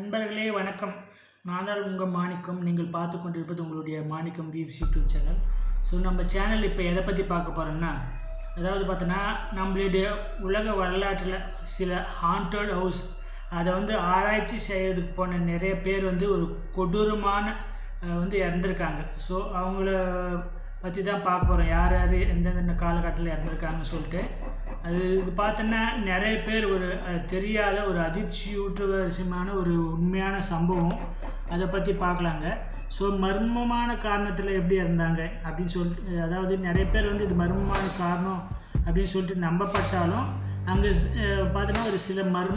நண்பர்களே வணக்கம். நான் தான் உங்கள் மாணிக்கம். நீங்கள் பார்த்து கொண்டிருப்பது உங்களுடைய Manikkam views YouTube channel. So நம்ம சேனல் இப்போ எதை பற்றி பார்க்க போகிறோம்னா அதாவது பார்த்தோன்னா நம்மளுடைய உலக வரலாற்றில் சில ஹாண்டட் ஹவுஸ் அதை வந்து ஆராய்ச்சி செய்யறதுக்கு போன நிறைய பேர் வந்து ஒரு கொடூரமான வந்து இறந்துருக்காங்க. ஸோ அவங்கள பற்றி தான் பார்க்க போகிறோம் யார் யார் எந்தெந்த காலகட்டத்தில் இறந்துருக்காங்கன்னு சொல்லிட்டு. அது இது பார்த்தோன்னா நிறைய பேர் ஒரு தெரியாத ஒரு அதிர்ச்சியூட்டுற விஷயமான ஒரு உண்மையான சம்பவம். அதை பற்றி பார்க்கலாங்க. ஸோ மர்மமான காரணத்தில் எப்படி இருந்தாங்க அப்படின்னு சொல்லிட்டு அதாவது நிறைய பேர் வந்து இது மர்மமான காரணம் அப்படின்னு சொல்லிட்டு நம்பப்பட்டாலும் அங்கே பார்த்தோன்னா ஒரு சில மர்ம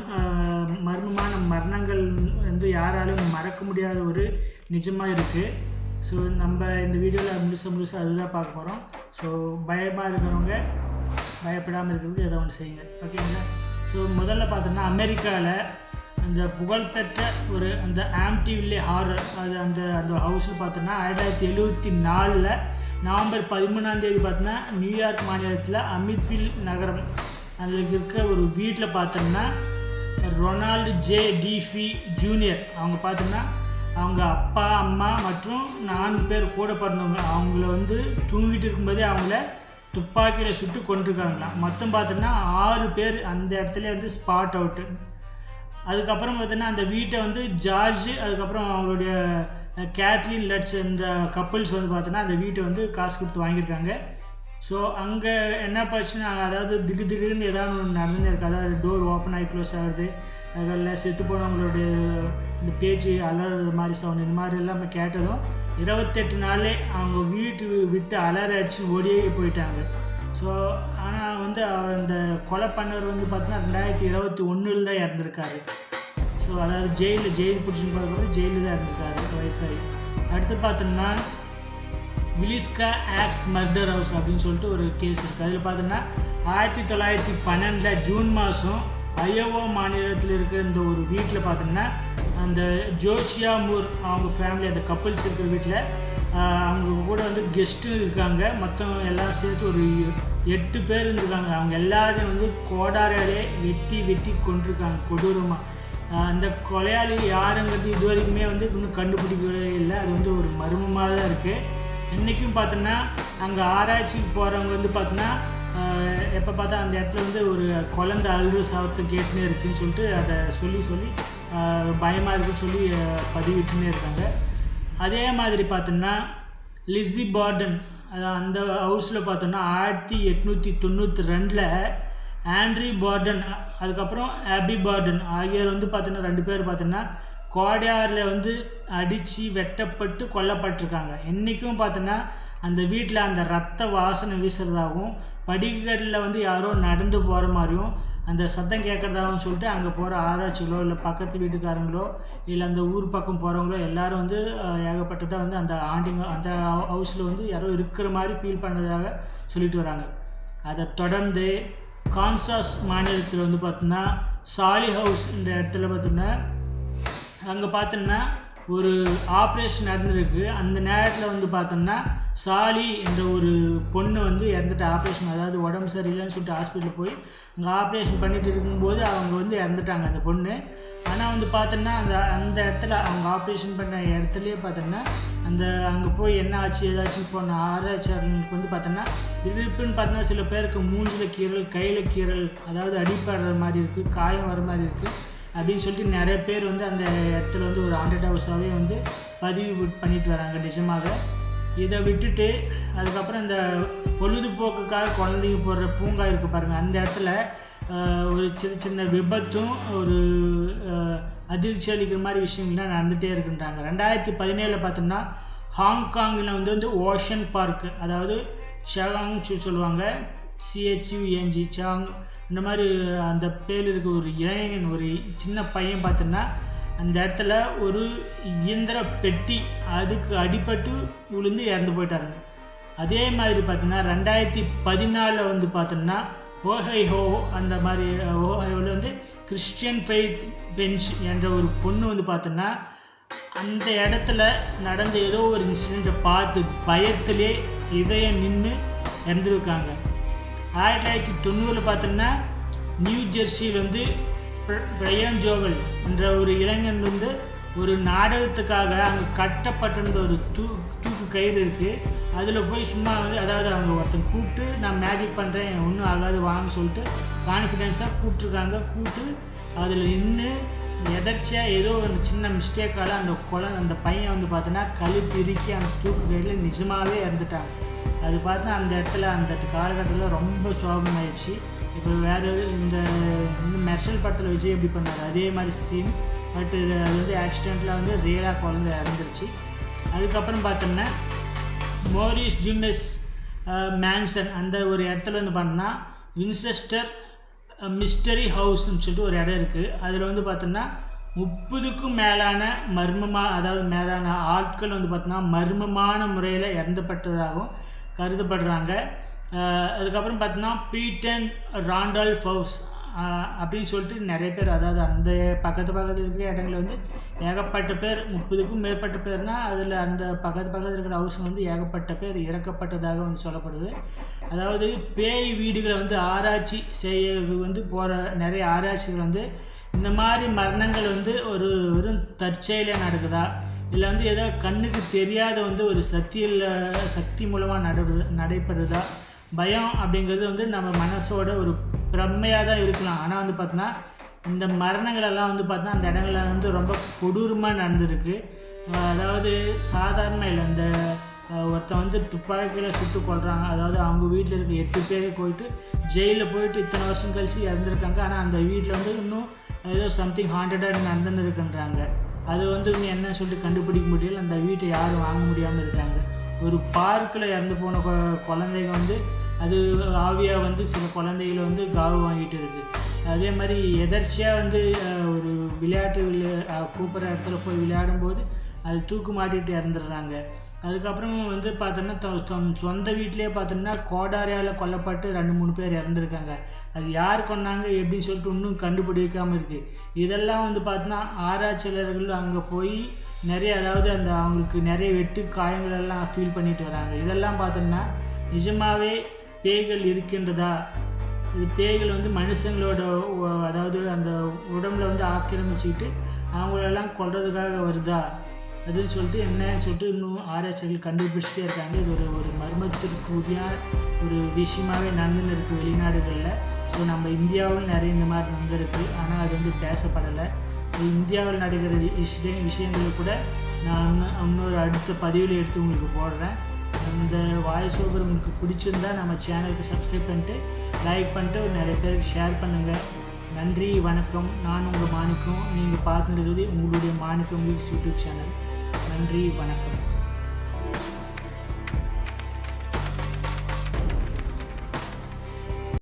மர்மமான மரணங்கள் வந்து யாராலும் மறக்க முடியாத ஒரு நிஜமாக இருக்குது ஸோ நம்ம இந்த வீடியோவில் முழுச முழுசாக அதுதான் பார்க்க போகிறோம் ஸோ பயமாக இருக்கிறவங்க பயப்படாமல் இருக்கிறதுக்கு ஏதோ ஒன்று செய்யுங்க. ஓகேங்களா ஸோ முதல்ல பார்த்தோன்னா அமெரிக்காவில் அந்த புகழ்பெற்ற ஒரு அந்த ஆம்டிவில்லே ஹாரர் அது அந்த அந்த ஹவுஸில் பார்த்தோன்னா ஆயிரத்தி தொள்ளாயிரத்தி எழுபத்தி நாலில் நவம்பர் பதிமூணாந்தேதி பார்த்தோன்னா நியூயார்க் மாநிலத்தில் அமித்வில் நகரம். அதில் இருக்க ஒரு வீட்டில் பார்த்தோம்னா ரொனால்டு ஜே டிஃபி ஜூனியர். அவங்க பார்த்தோம்னா அவங்க அப்பா அம்மா மற்றும் நான்கு பேர் கூட பிறந்தவங்க. அவங்கள வந்து தூங்கிட்டு இருக்கும்போதே அவங்கள துப்பாக்கியில் சுட்டு கொண்டிருக்காங்களாம் மொத்தம் பார்த்தோன்னா ஆறு பேர் அந்த இடத்துல வந்து ஸ்பாட் அவுட்டு அதுக்கப்புறம் பார்த்தீங்கன்னா அந்த வீட்டை வந்து ஜார்ஜ் அதுக்கப்புறம் அவங்களுடைய கேத்லின் லட்ஸ் என்ற கப்புள்ஸ் வந்து பார்த்தோன்னா அந்த வீட்டை வந்து காசு கொடுத்து வாங்கியிருக்காங்க. ஸோ அங்கே என்ன பிரச்சனை? அதாவது திடீர் திடீர்னு ஏதாவது ஒன்று நடந்துன்னு இருக்கு. அதாவது டோர் ஓப்பன் ஆகி க்ளோஸ் ஆகுது. அதில் செத்து போனவங்களுடைய இந்த பேச்சு அலறது மாதிரி சவுண்ட் இந்த மாதிரி எல்லாமே கேட்டதும் இருபத்தெட்டு நாளே அவங்க வீட்டு விட்டு அலற அடிச்சு ஓடியே போயிட்டாங்க. ஸோ ஆனால் வந்து அவர் அந்த கொலை பண்ணவர் வந்து பார்த்தீங்கன்னா ரெண்டாயிரத்தி இருபத்தி ஒன்றில் தான் இறந்துருக்காரு. ஸோ அதாவது ஜெயிலில் ஜெயில் பிடிச்சின்னு பார்க்கும்போது ஜெயிலில் தான் இருந்திருக்காரு வயசாகி. அடுத்து பார்த்தோம்னா விலிஸ்கா ஆக்ஸ் மர்டர் ஹவுஸ் அப்படின்னு சொல்லிட்டு ஒரு கேஸ் இருக்குது அதில் பார்த்தோம்னா ஆயிரத்தி தொள்ளாயிரத்தி பன்னெண்டில் ஜூன் மாதம் அயோவா மாநிலத்தில் இருக்கிற இந்த ஒரு வீட்டில் பார்த்தோம்னா அந்த ஜோஷியா மூர் அவங்க ஃபேமிலி அந்த கப்பிள்ஸ் இருக்கிற வீட்டில் அவங்க கூட வந்து கெஸ்ட்டும் இருக்காங்க. மொத்தம் எல்லாம் சேர்த்து ஒரு எட்டு பேர் இருந்திருக்காங்க. அவங்க எல்லாரையும் வந்து கோடாரியாலே வெட்டி வெட்டி கொண்டிருக்காங்க கொடூரமாக அந்த கொலையாளி யாருங்கிறது இது வரைக்குமே வந்து இன்னும் கண்டுபிடிக்கவே இல்லை. அது வந்து ஒரு மர்மமாக தான் இருக்குது இன்றைக்கும் பார்த்தோன்னா அங்கே ஆராய்ச்சிக்கு போகிறவங்க வந்து பார்த்தோன்னா எப்போ பார்த்தா அந்த இடத்துல வந்து ஒரு குழந்த அழுது சாவத்தை கேட்டுனே இருக்குன்னு சொல்லிட்டு அதை சொல்லி சொல்லி பயமாக இருக்குன்னு சொல்லி பதிவிட்டுனே இருக்காங்க. அதே மாதிரி பார்த்தோன்னா லிஸி பார்டன் அதான் அந்த ஹவுஸில் பார்த்தோன்னா ஆயிரத்தி எட்நூற்றி தொண்ணூற்றி ரெண்டில் ஆண்ட்ரி பார்டன் அதுக்கப்புறம் ஆபி பார்டன் ஆகியோர் வந்து பார்த்தோன்னா ரெண்டு பேர் பார்த்தோன்னா கோடையாரில் வந்து அடித்து வெட்டப்பட்டு கொல்லப்பட்டிருக்காங்க. என்றைக்கும் பார்த்தோன்னா அந்த வீட்டில் அந்த ரத்த வாசனை வீசுறதாகவும் படிக்கட்டில் வந்து யாரோ நடந்து போகிற மாதிரியும் அந்த சத்தம் கேட்குறதாகவும் சொல்லிட்டு அங்கே போகிற ஆராய்ச்சிகளோ இல்லை பக்கத்து வீட்டுக்காரங்களோ இல்லை அந்த ஊர் பக்கம் போகிறவங்களோ எல்லாரும் வந்து ஏகப்பட்டதாக வந்து அந்த ஆண்டிங்க அந்த ஹவுஸில் வந்து யாரோ இருக்கிற மாதிரி ஃபீல் பண்ணதாக சொல்லிட்டு வராங்க. அதை தொடர்ந்து கான்சாஸ் மாநிலத்தில் வந்து பார்த்தோன்னா சாலி ஹவுஸ் இந்த இடத்துல பார்த்தோன்னா அங்கே பார்த்தோம்னா ஒரு ஆப்ரேஷன் நடந்திருக்கு. அந்த நேரத்தில் வந்து பார்த்தோம்னா சாலி என்ற ஒரு பொண்ணு வந்து இறந்துட்டு. ஆப்ரேஷன் அதாவது உடம்பு சரியில்லைன்னு சொல்லிட்டு ஹாஸ்பிட்டல் போய் அங்கே ஆப்ரேஷன் பண்ணிட்டு இருக்கும்போது அவங்க வந்து இறந்துட்டாங்க அந்த பொண்ணு. ஆனால் வந்து பார்த்தோம்னா அந்த அந்த இடத்துல அவங்க ஆப்ரேஷன் பண்ண இடத்துலையே பார்த்தோம்னா அந்த அங்கே போய் என்ன ஆச்சு ஏதாச்சும் போன ஆராய்ச்சியாளர்களுக்கு வந்து பார்த்தோம்னா திடீர்னு பார்த்தோன்னா சில பேருக்கு மூஞ்சில் கீறல் கையில் கீறல் அதாவது அடிப்படுற மாதிரி இருக்குது காயம் வர மாதிரி இருக்குது அப்படின்னு சொல்லிட்டு நிறைய பேர் வந்து அந்த இடத்துல வந்து ஒரு ஹண்ட்ரட் ஹவர்ஸாகவே வந்து பதிவு பண்ணிட்டு வராங்க நிஜமாக இதை விட்டுட்டு அதுக்கப்புறம் இந்த பொழுதுபோக்குக்காக குழந்தைங்க போடுற பூங்கா இருக்குது பாருங்கள் அந்த இடத்துல ஒரு சின்ன சின்ன விபத்தும் ஒரு அதிர்ச்சி அளிக்கிற மாதிரி விஷயங்கள்லாம் நடந்துகிட்டே இருக்குன்றாங்க. ரெண்டாயிரத்தி பதினேழில் பார்த்தோம்னா ஹாங்காங்கில் வந்து வந்து ஓஷன் பார்க்கு அதாவது ஷாங் சொல்லுவாங்க. சிஹெச்யூஎன்ஜி சாங் இந்த மாதிரி அந்த பேர் இருக்க ஒரு இளைஞன் ஒரு சின்ன பையன் பார்த்தோன்னா அந்த இடத்துல ஒரு இயந்திர பெட்டி அதுக்கு அடிபட்டு விழுந்து இறந்து போயிட்டாங்க. அதே மாதிரி பார்த்தோன்னா ரெண்டாயிரத்தி பதினாலில் வந்து பார்த்தோம்னா ஓஹைஹோ அந்த மாதிரி ஓஹைஹோவில் வந்து கிறிஸ்டியன் ஃபெய்த் பெஞ்ச் என்ற ஒரு பொண்ணு வந்து பார்த்தோன்னா அந்த இடத்துல நடந்த ஏதோ ஒரு இன்சிடெண்ட்டை பார்த்து பயத்திலே இதயம் நின்று இறந்துருக்காங்க. ஆயிரத்தி தொள்ளாயிரத்தி தொண்ணூறில் பார்த்தோம்னா நியூ ஜெர்சியில் வந்து பிரயான் ஜோவல் என்ற ஒரு இளைஞன் வந்து ஒரு நாடகத்துக்காக அங்கே கட்டப்பட்டிருந்த ஒரு தூ தூக்கு கயிறு இருக்குது அதில் போய் சும்மா வந்து அதாவது அவங்க ஒருத்தன் கூப்பிட்டு நான் மேஜிக் பண்ணுறேன் ஒன்றும் ஆகாது வாங்க சொல்லிட்டு கான்ஃபிடென்ஸாக கூப்பிட்ருக்காங்க கூப்பிட்டு அதில் நின்று எதர்ச்சியாக ஏதோ ஒரு சின்ன மிஸ்டேக்கால் அந்த குழந்தை அந்த பையன் வந்து பார்த்தோன்னா கழுத்து இறுக்கி அந்த தூக்கு கயிறில் நிஜமாகவே இறந்துட்டாங்க அது பார்த்து அந்த இடத்துல அந்த காலகட்டத்தில் ரொம்ப சோகமாயிடுச்சு. இப்போ வேறு இந்த மெர்சல் படத்தில் விஜய் எப்படி பண்ணார்? அதே மாதிரி சீன் பட் அது வந்து ஆக்சிடெண்ட்டில் வந்து ரியலாக குழந்தை இறந்துருச்சு. அதுக்கப்புறம் பார்த்தோம்னா மோரிஸ் ஜூனஸ் மேன்சன் அந்த ஒரு இடத்துல வந்து பார்த்தோம்னா வின்செஸ்டர் மிஸ்டரி ஹவுஸ்ன்னு சொல்லிட்டு ஒரு இடம் இருக்குது அதில் வந்து பார்த்தோம்னா முப்பதுக்கும் மேலான மர்மமாக அதாவது மேலான ஆட்கள் வந்து பார்த்தோம்னா மர்மமான முறையில் இறந்துப்பட்டதாகவும் கருதப்படுறாங்க. அதுக்கப்புறம் பார்த்தீங்கன்னா பீட்டன் ராண்டல் ஃபவுஸ் அப்படின்னு சொல்லிட்டு நிறைய பேர் அதாவது அந்த பக்கத்து பக்கத்தில் இருக்கிற இடங்களில் வந்து ஏகப்பட்ட பேர் முப்பதுக்கும் மேற்பட்ட பேர்னால் அதில் அந்த பக்கத்து பக்கத்தில் இருக்கிற ஹவுஸ் வந்து ஏகப்பட்ட பேர் இறக்கப்பட்டதாக வந்து சொல்லப்படுது. அதாவது பேய் வீடுகளை வந்து ஆராய்ச்சி செய்ய வந்து போகிற நிறைய ஆராய்ச்சிகள் வந்து இந்த மாதிரி மரணங்கள் வந்து ஒரு வெறும் தற்செயலாக நடக்குதா? இல்லை வந்து ஏதோ கண்ணுக்கு தெரியாத வந்து ஒரு சக்தியில் சக்தி மூலமாக நட நடைபெறுதா பயம் அப்படிங்கிறது வந்து நம்ம மனசோட ஒரு பிரம்மையாக தான் இருக்கலாம். ஆனால் வந்து பார்த்தோன்னா இந்த மரணங்களெல்லாம் வந்து பார்த்தோன்னா அந்த இடங்கள்ல வந்து ரொம்ப கொடூரமாக நடந்திருக்கு. அதாவது சாதாரண இல்லை. இந்த ஒருத்தன் வந்து துப்பாக்கியில் சுட்டு கொள்கிறாங்க அதாவது அவங்க வீட்டில் இருக்க எட்டு பேர் போயிட்டு ஜெயிலில் போயிட்டு இத்தனை வருஷம் கழிச்சு இறந்துருக்காங்க. ஆனால் அந்த வீட்டில் வந்து இன்னும் ஏதோ சம்திங் ஹாண்டடாக நடந்துன்னு இருக்குன்றாங்க அது வந்து இன்னும் என்ன சொல்லிட்டு கண்டுபிடிக்க முடியல. அந்த வீட்டை யாரும் வாங்க முடியாமல் இருக்காங்க. ஒரு பார்க்கில் இறந்து போன கொ- குழந்தைங்க வந்து அது ஆவியாக வந்து சில குழந்தைகளை வந்து காவு வாங்கிட்டு இருக்கு. அதே மாதிரி எதர்ச்சியாக வந்து ஒரு விளையாட்டு விளையா கூப்பிட்ற இடத்துல போய் விளையாடும்போது அது தூக்கு மாட்டிட்டு இறந்துடுறாங்க. அதுக்கப்புறம் வந்து பார்த்தோன்னா சொந்த வீட்டிலேயே பார்த்தோம்னா கோடாரியால் கொல்லப்பட்டு ரெண்டு மூணு பேர் இறந்துருக்காங்க. அது யார் கொன்னாங்க எப்படின்னு சொல்லிட்டு இன்னும் கண்டுபிடிக்காமல் இருக்குது இதெல்லாம் வந்து பார்த்தோன்னா ஆராய்ச்சியாளர்கள் அங்கே போய் நிறைய அதாவது அந்த அவங்களுக்கு நிறைய வெட்டு காயங்கள் எல்லாம் ஃபீல் பண்ணிட்டு வராங்க. இதெல்லாம் பார்த்தோம்னா நிஜமாகவே பேய்கள் இருக்கின்றதா? இது பேய்கள் வந்து மனுஷங்களோட அதாவது அந்த உடம்புல வந்து ஆக்கிரமிச்சுக்கிட்டு அவங்களெல்லாம் கொல்றதுக்காக வருதா? அதுன்னு சொல்லிட்டு என்னன்னு சொல்லிட்டு இன்னும் ஆராய்ச்சிகள் கண்டுபிடிச்சிட்டே இருக்காங்க. இது ஒரு ஒரு மர்மத்திற்குரிய ஒரு விஷயமாகவே நடந்துன்னு இருக்குது வெளிநாடுகளில். ஸோ நம்ம இந்தியாவில் நிறைய இந்த மாதிரி நடந்திருக்கு. ஆனால் அது வந்து பேசப்படலை. ஸோ இந்தியாவில் நடக்கிற விஷய விஷயங்கள் கூட நான் இன்னும் இன்னொரு அடுத்த பதிவில் எடுத்து உங்களுக்கு போடுறேன். அந்த வாய்ஸ் ஓவர் உங்களுக்கு பிடிச்சிருந்தா நம்ம சேனலுக்கு சப்ஸ்கிரைப் பண்ணிட்டு லைக் பண்ணிட்டு நிறைய பேருக்கு ஷேர் பண்ணுங்கள் நன்றி வணக்கம். நான் உங்கள் மாணிக்கம். நீங்கள் பார்த்துருக்குது உங்களுடைய மாணிக்கம் வீக்ஸ் யூடியூப் சேனல் நன்றி வணக்கம்.